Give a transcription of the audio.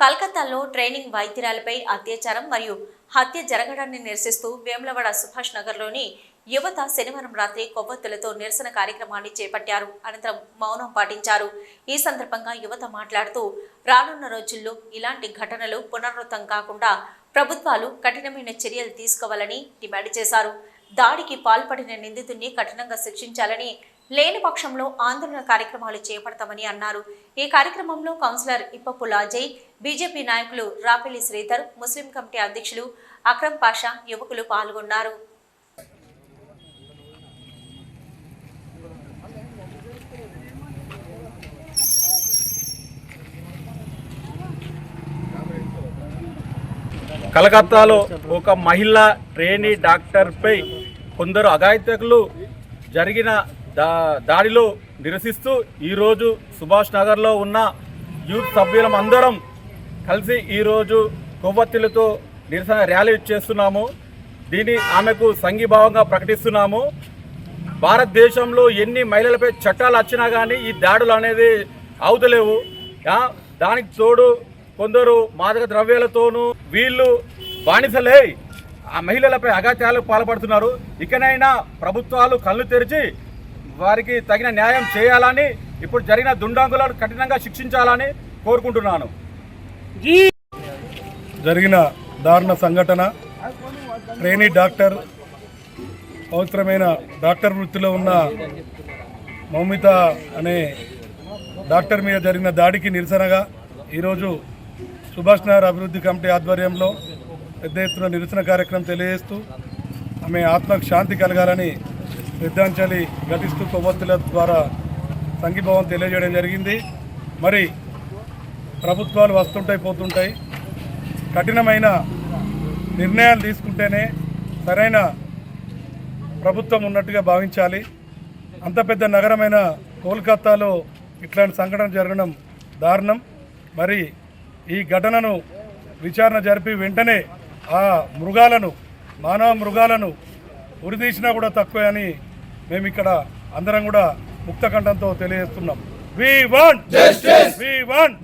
కలకత్తాలో ట్రైనింగ్ వైద్యురాలపై అత్యాచారం మరియు హత్య జరగడాన్ని నిరసిస్తూ వేములవాడ సుభాష్ నగర్లోని యువత శనివారం రాత్రి కొవ్వొత్తులతో నిరసన కార్యక్రమాన్ని చేపట్టారు. అనంతరం మౌనం పాటించారు. ఈ సందర్భంగా యువత మాట్లాడుతూ రానున్న రోజుల్లో ఇలాంటి ఘటనలు పునరావృతం కాకుండా ప్రభుత్వాలు కఠినమైన చర్యలు తీసుకోవాలని డిమాండ్ చేశారు. దాడికి పాల్పడిన నిందితుడిని కఠినంగా శిక్షించాలని లేని పక్షంలో ఆందోళన కార్యక్రమాలు చేపడతామని అన్నారు. ఈ కార్యక్రమంలో కౌన్సిలర్ ఇప్పపు లాజయ్ బీజేపీ నాయకులు రాపెల్లి శ్రీధర్ ముస్లిం కమిటీ అధ్యక్షులు అక్రమ్ పాషా యువకులు పాల్గొన్నారు. కలకత్తాలో ఒక మహిళా ట్రైనీ డాక్టర్పై కొందరు అఘాయితకులు జరిగిన దా దాడిలో నిరసిస్తూ ఈరోజు సుభాష్ నగర్లో ఉన్న యూత్ సభ్యులం అందరం కలిసి ఈరోజు కొవ్వొత్తులతో నిరసన ర్యాలీ చేస్తున్నాము. దీన్ని ఆమెకు సంఘీభావంగా ప్రకటిస్తున్నాము. భారతదేశంలో ఎన్ని మహిళలపై చట్టాలు వచ్చినా కానీ ఈ దాడులు అనేది అవుతలేవు దానికి తోడు కొందరు మాదక ద్రవ్యాలతోనూ వీళ్ళు బానిసలే ఆ మహిళలపై అగాత్యాలకు పాల్పడుతున్నారు. ఇకనైనా ప్రభుత్వాలు కళ్ళు తెరిచి వారికి తగిన న్యాయం చేయాలని ఇప్పుడు జరిగిన దుండాంగులను కఠినంగా శిక్షించాలని కోరుకుంటున్నాను. జరిగిన దారుణ సంఘటన ట్రైనీ డాక్టర్ అవసరమైన డాక్టర్ వృత్తిలో ఉన్న మౌమిత అనే డాక్టర్ మీద జరిగిన దాడికి నిరసనగా ఈరోజు సుభాష్ నగర్ అభివృద్ధి కమిటీ ఆధ్వర్యంలో పెద్ద ఎత్తున నిరసన కార్యక్రమం తెలియజేస్తూ ఆమె ఆత్మకు శాంతి కలగాలని శ్రద్ధాంజలి ఘటిస్తూ కొవ్వొత్తుల ద్వారా సంఘీభావం తెలియజేయడం జరిగింది. మరి ప్రభుత్వాలు వస్తుంటాయి పోతుంటాయి. కఠినమైన నిర్ణయాలు తీసుకుంటేనే సరైన ప్రభుత్వం ఉన్నట్టుగా భావించాలి. అంత పెద్ద నగరమైన కోల్కతాలో ఇట్లాంటి సంఘటన జరగడం దారుణం. మరి ఈ ఘటనను విచారణ జరిపి వెంటనే ఆ మృగాలను మానవ మృగాలను ఉరిదీసినా కూడా తక్కువే అని మేము ఇక్కడ అందరం కూడా ముక్త కంఠంతో తెలియజేస్తున్నాం. We want we want